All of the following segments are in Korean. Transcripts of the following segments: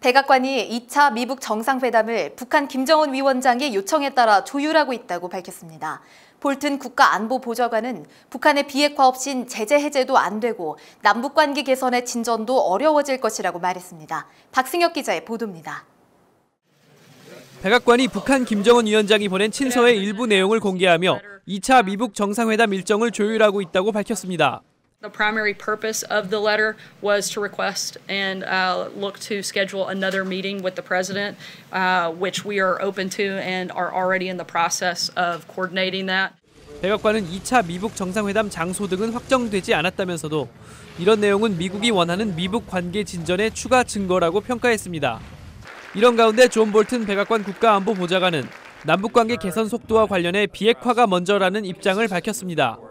백악관이 2차 미북 정상회담을 북한 김정은 위원장의 요청에 따라 조율하고 있다고 밝혔습니다. 볼튼 국가안보보좌관은 북한의 비핵화 없인 제재 해제도 안 되고 남북관계 개선의 진전도 어려워질 것이라고 말했습니다. 박승혁 기자의 보도입니다. 백악관이 북한 김정은 위원장이 보낸 친서의 일부 내용을 공개하며 2차 미북 정상회담 일정을 조율하고 있다고 밝혔습니다. The primary purpose of the letter was to request and uh, look to schedule another meeting with the president, uh, which we are open to and are already in the process of coordinating that. 백악관은 2차 미북 정상회담 장소 등은 확정되지 않았다면서도 이런 내용은 미국이 원하는 미북 관계 진전의 추가 증거라고 평가했습니다. 이런 가운데 존 볼튼 백악관 국가안보보좌관은 남북관계 개선 속도와 관련해 비핵화가 먼저라는 입장을 밝혔습니다.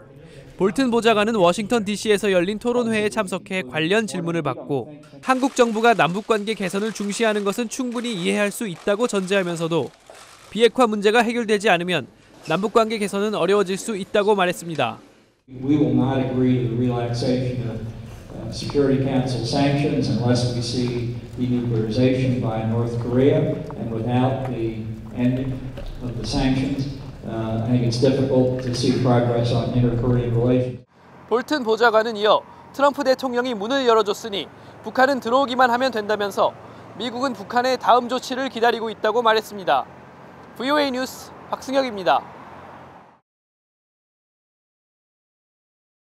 볼튼 보좌관은 워싱턴 DC에서 열린 토론회에 참석해 관련 질문을 받고 한국 정부가 남북 관계 개선을 중시하는 것은 충분히 이해할 수 있다고 전제하면서도 비핵화 문제가 해결되지 않으면 남북 관계 개선은 어려워질 수 있다고 말했습니다. Uh. Uh. 볼튼 보좌관은 이어 트럼프 대통령이 문을 열어줬으니 북한은 들어오기만 하면 된다면서 미국은 북한의 다음 조치를 기다리고 있다고 말했습니다. VOA 뉴스 박승혁입니다.